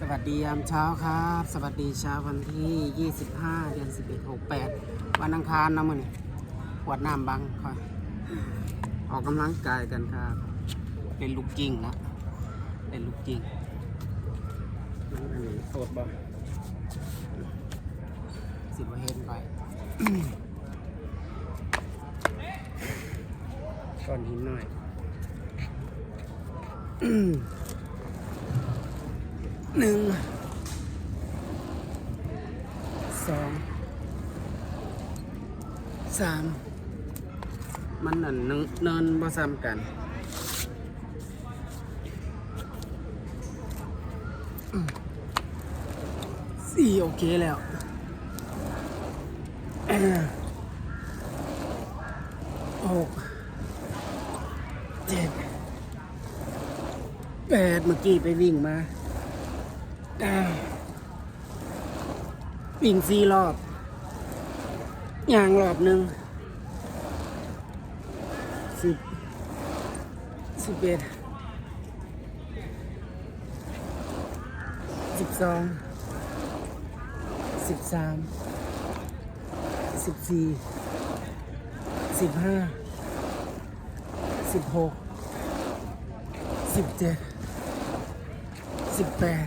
สวัสดียามเช้าครับ สวัสดีเช้าวันที่ 25 เดือน 11 68 วันอังคารนะมื้อนี้ปวดน้ำบังค่อยออกกำลังกายกันครับ เป็นลูกจริงนะเป็นลูกจริงอันนี้โสดบ่สิบเห็นไปก้อนหินหน่อย หนึ่งสองสามมันนั่นเนินเนินบ่ซ้ำกันอืมสี่โอเคแล้วเอ้อหกเจ็ดแปดเมื่อกี้ไปวิ่งมาอ่า วิ่งสี่รอบย่างรอบหนึ่งสิบสิบเอ็ดสิบสองสิบสามสิบสี่สิบห้าสิบหกสิบเจ็ดสิบแปด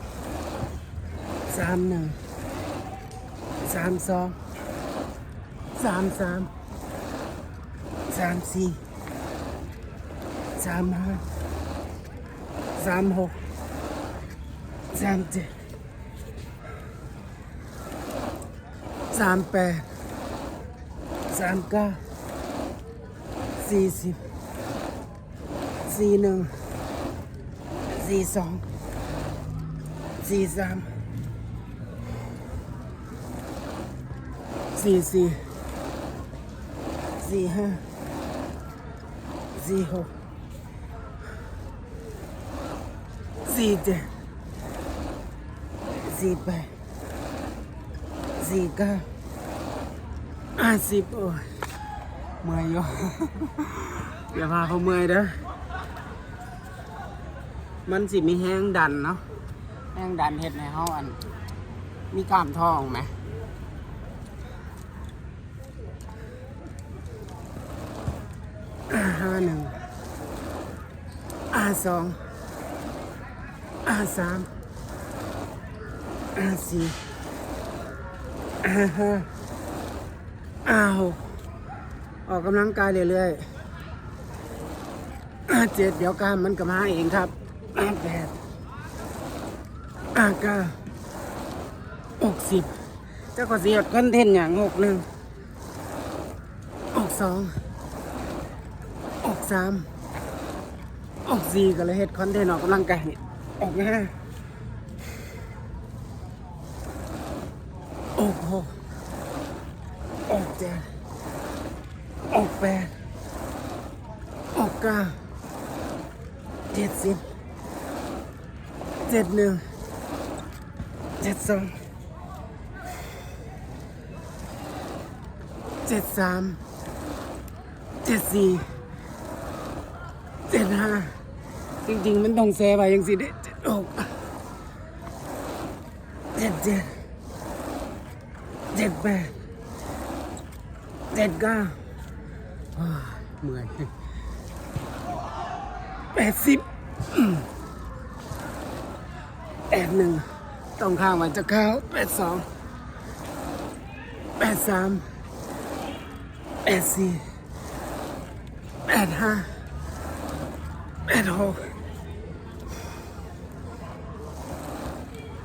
สามหนึ่งสามสองสามสามสามสี่สามห้าสามหกสามเจ็ดสามแปดสามเก้าสี่สิบสี่หนึ่งสี่สองสี่สาม สี่สี่สี่ห้าสี่หกสี่เจ็ดสี่แปดสี่เก้าห้าสิบโอ้ยเมื่อยอยู่อย่าพาเขาเมื่อยเด้อมันสิมีแห้งดันเนาะแห้งดันเห็ดในห้องอัน มีกล้ามท้องไหมอา ห้าหนึ่งอาสองอาสามอาสี่อาห้าอาหกออกกำลังกายเรื่อยๆอาเจ็ดเดี๋ยวกล้ามมันก็มาเองครับอาแปดอาเก้าหกสิบเจ้าก็เสียดคอนเทนต์อย่างหกหนึ่งหกสอง สามหกสี่ก็เลยเฮ็ดคอนเทนต์ออกกำลังกายออกห้าออกหกออกเจ็ดออกแปดออกเก้าเจ็ดสิบเจ็ดหนึ่งเจ็ดสองเจ็ดสามเจ็ดสี่ เจ็ดห้าจริง ๆ มันต้องแซ่ไปยังสิเด็ดเจ็ดหกเจ็ดเจ็ดเจ็ดแปดเจ็ดเก้าอ้าวเมื่อยแปดสิบแปดหนึ่งต้องข้างมันจะเข้าแปดสองแปดสามแปดสี่แปดห้า แปดหก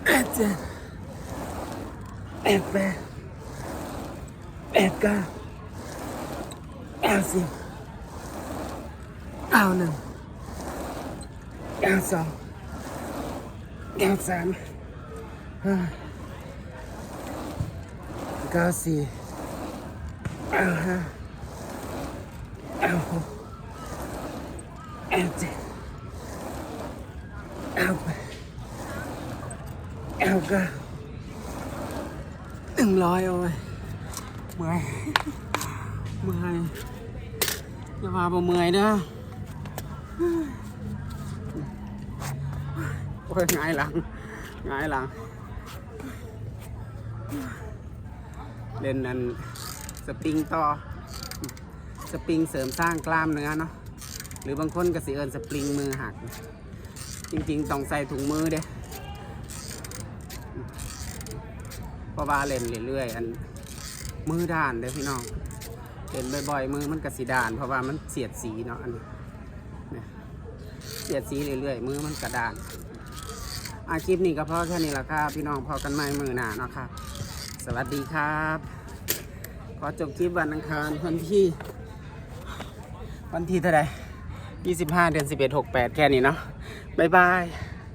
แปดเจ็ดแปดแปด เก้าเก้าหนึ่งร้อยโอ้ยเมื่อยเมื่อยจะพาบ่เมื่อยเด้อโอ้ยหงายหลังหงายหลัง เล่นนั่นสปริงต่อ สปริงเสริมสร้างกล้ามเนื้อเนาะหรือบางคนก็สิเอินสปริงมือหัก จริง ๆ ต้องใส่ถุงมือเด้ เพราะว่าเล่นเรื่อยๆอันมือด้านเด้อพี่น้องเล่นบ่อยๆมือมันกระสีด้าน เพราะว่ามันเสียดสีเนาะอันนี้เสียดสีเรื่อยๆมือมันกระดานอาคลิปนี้ก็พอแค่นี้ละครับพี่น้องพอกันใหม่มือหนาเนาะครับ สวัสดีครับ ขอจบคลิปวันอังคารวันที่ วันที่เท่าไหร่25 เดือน 11 68 แค่นี้เนาะบ๊ายบาย